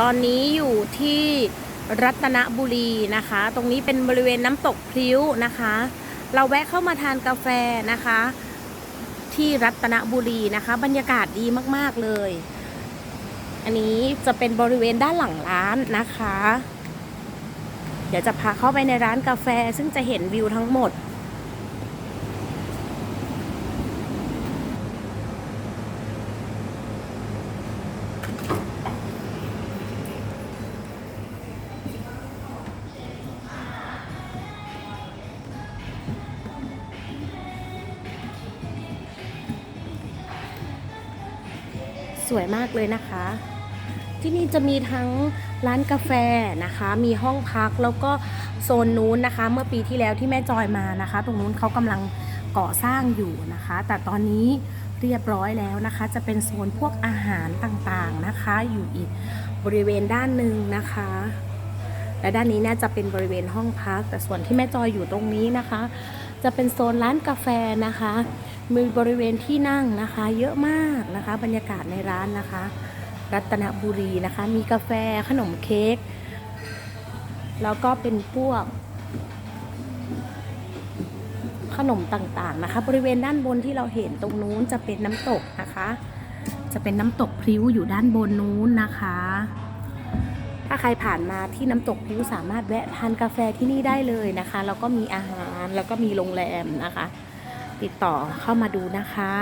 ตอนนี้อยู่ที่รัตนบุรีนะคะ ตรงนี้เป็นบริเวณน้ำตกพลิ้วนะคะ เราแวะเข้ามาทานกาแฟนะคะ ที่รัตนบุรีนะคะ บรรยากาศดีมากๆเลย อันนี้จะเป็นบริเวณด้านหลังร้านนะคะ เดี๋ยวจะพาเข้าไปในร้านกาแฟซึ่งจะเห็นวิวทั้งหมด สวยมากเลยนะคะ ที่นี่จะมีทั้งร้านกาแฟนะคะ มีห้องพักแล้วก็โซนนู้นนะคะ เมื่อปีที่แล้วที่แม่จอยมานะคะ ตรงนู้นเขากำลังก่อสร้างอยู่นะคะ แต่ตอนนี้เรียบร้อยแล้วนะคะ จะเป็นโซนพวกอาหารต่างๆนะคะ อยู่อีกบริเวณด้านหนึ่งนะคะ และด้านนี้เนี่ยจะเป็นบริเวณห้องพัก แต่ส่วนที่แม่จอยอยู่ตรงนี้นะคะ จะเป็นโซนร้านกาแฟนะคะ มีบริเวณที่นั่งนะคะ เยอะมากนะคะ บรรยากาศในร้านนะคะ รัตนบุรีนะคะ มีกาแฟขนมเค้กแล้วก็เป็นพวก ขนมต่างๆนะคะ บริเวณด้านบนที่เราเห็นตรงนู้นจะเป็นน้ำตกนะคะ จะเป็นน้ำตกพริ้วอยู่ด้านบนนู้นนะคะ ถ้าใครผ่านมาที่น้ำตกพริ้วสามารถแวะทานกาแฟที่นี่ได้เลยนะคะ แล้วก็มีอาหารแล้วก็มีโรงแรมนะคะ ติดต่อเข้ามาดูนะคะ